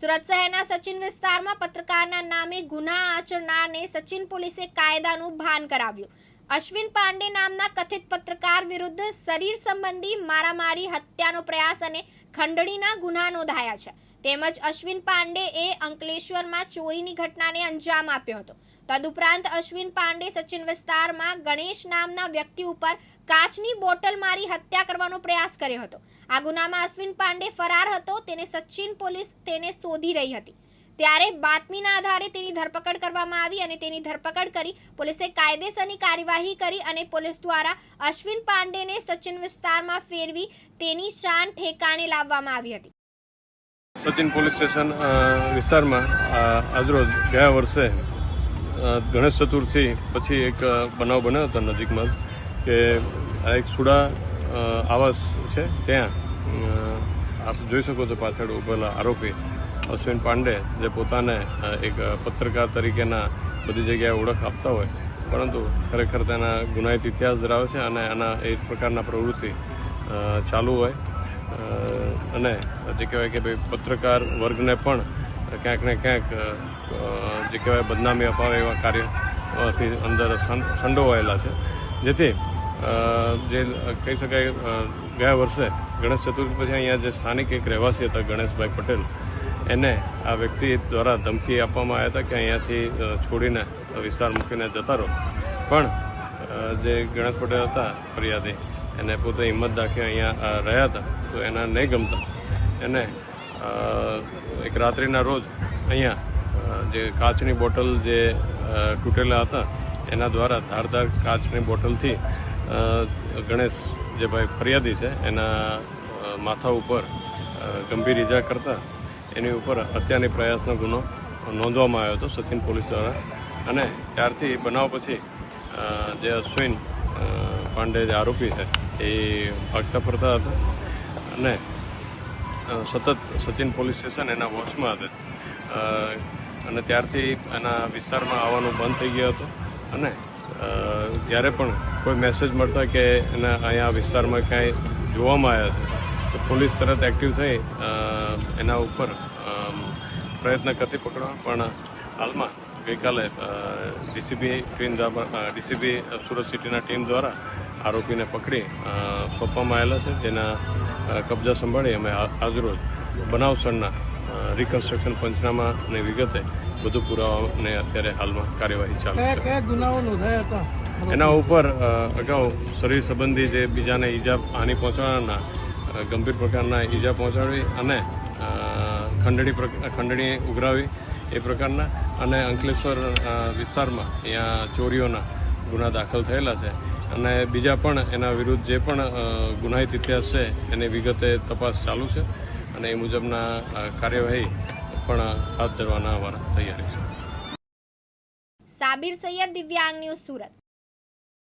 સુરત શહેરના સચિન વિસ્તારમાં પત્રકારના નામે ગુના આચરનારને સચિન પોલીસે કાયદાનું ભાન કરાવ્યું. અશ્વિન પાંડે નામના કથિત પત્રકાર વિરુદ્ધ શરીર સંબંધી મારામારી, હત્યાનો પ્રયાસ અને ખંડણીના ગુના નોંધાયા છે. તેમજ અશ્વિન પાંડે એ અંકલેશ્વરમાં ચોરીની ઘટનાને અંજામ આપ્યો હતો. તદુપરાંત અશ્વિન પાંડે સચિન વિસ્તારમાં ગણેશ નામના વ્યક્તિ ઉપર કાચની બોટલ મારી હત્યા કરવાનો પ્રયાસ કર્યો હતો. આ ગુનામાં અશ્વિન પાંડે ફરાર હતો, તેને સચિન પોલીસ તેને શોધી રહી હતી. ત્યારે બાતમીના આધારે તેની ધરપકડ કરવામાં આવી અને તેની ધરપકડ કરી પોલીસે કાયદેસરની કાર્યવાહી કરી અને પોલીસ દ્વારા અશ્વિન પાંડેને સચિન વિસ્તારમાં ફેરવી તેની શાન ઠેકાણે લાવવામાં આવી હતી. સચિન પોલીસ સ્ટેશન વિસ્તારમાં આજરોજ ગયા વર્ષે ગણેશ ચતુર્થી પછી એક બનાવ બન્યો હતો નજીકમાં કે આ એક સુડા આવાસ છે ત્યાં. આપ જોઈ શકો છો પાછળ ઉભેલા આરોપી અશ્વિન પાંડે, જે પોતાને એક પત્રકાર તરીકેના બધી જગ્યાએ ઓળખ આપતા હોય, પરંતુ ખરેખર તેના ગુનાહિત ઇતિહાસ ધરાવે છે અને આના એ જ પ્રકારના પ્રવૃત્તિ ચાલુ હોય. અને જે કહેવાય કે ભાઈ પત્રકાર વર્ગને પણ ક્યાંક ને ક્યાંક જે કહેવાય બદનામી અપાવે એવા કાર્યથી અંદર સંડોવાયેલા છે. જેથી જે કહી શકાય ગયા વર્ષે ગણેશ ચતુર્થી પછી અહીંયા જે સ્થાનિક એક રહેવાસી હતા ગણેશભાઈ પટેલ એને આ વ્યક્તિ દ્વારા ધમકી આપવામાં આવ્યા હતા કે અહીંયાથી છોડીને વિસ્તાર મૂકીને જતા રહો. પણ જે ગણેશ પટેલ હતા ફરિયાદી, એને પોતે હિંમત દાખી અહીંયા રહ્યા હતા, તો એના નહીં ગમતા. એને એક રાત્રિના રોજ અહીંયા જે કાચની બોટલ જે તૂટેલા હતા, એના દ્વારા ધારદાર કાચની બોટલથી ગણેશ જે ભાઈ ફરિયાદી છે, એના માથા ઉપર ગંભીર ઈજા કરતા એની ઉપર હત્યાની પ્રયાસનો ગુનો નોંધવામાં આવ્યો હતો સચિન પોલીસ દ્વારા. અને ત્યારથી બનાવ પછી જે અશ્વિન પાંડે જે આરોપી છે, એ ભાગતા ફરતા હતા. અને સતત સચિન પોલીસ સ્ટેશન એના વોચમાં હતા. અને ત્યારથી એના વિસ્તારમાં આવવાનું બંધ થઈ ગયો હતો. અને જ્યારે પણ કોઈ મેસેજ મળતા કે એના અહીંયા વિસ્તારમાં ક્યાંય જોવામાં આવ્યા છે તો પોલીસ તરત એક્ટિવ થઈ એના ઉપર પ્રયત્ન કરતી પકડવા. પણ હાલમાં ગઈકાલે ડીસીબી ટીમ ડીસીબી સુરત સિટીના ટીમ દ્વારા આરોપીને પકડી સોંપવામાં આવેલા છે. જેના કબજા સંભાળી અમે આજરોજ બનાવ સ્થળના રિકન્સ્ટ્રક્શન અને વિગતે બધું પુરાવાને અત્યારે હાલમાં કાર્યવાહી ચાલુ છે. એના ઉપર અગાઉ શરીર સંબંધી જે બીજાને ઈજા હાનિ પહોંચાડવાના ગંભીર પ્રકારના ઈજા પહોંચાડવી અને ખંડણી ખંડણી ઉઘરાવી એ પ્રકારના અને અંકલેશ્વર વિસ્તારમાં અહીંયા ચોરીઓના ગુના દાખલ થયેલા છે. અને બીજા પણ એના વિરુદ્ધ જે પણ ગુનાહિત ઇતિહાસ છે, એની વિગતે તપાસ ચાલુ છે અને એ મુજબના કાર્યવાહી પણ હાથ ધરવાના અમારા તૈયારી છે. સાબિર સૈયદ, દિવ્યાંગ ન્યૂઝ સુરત.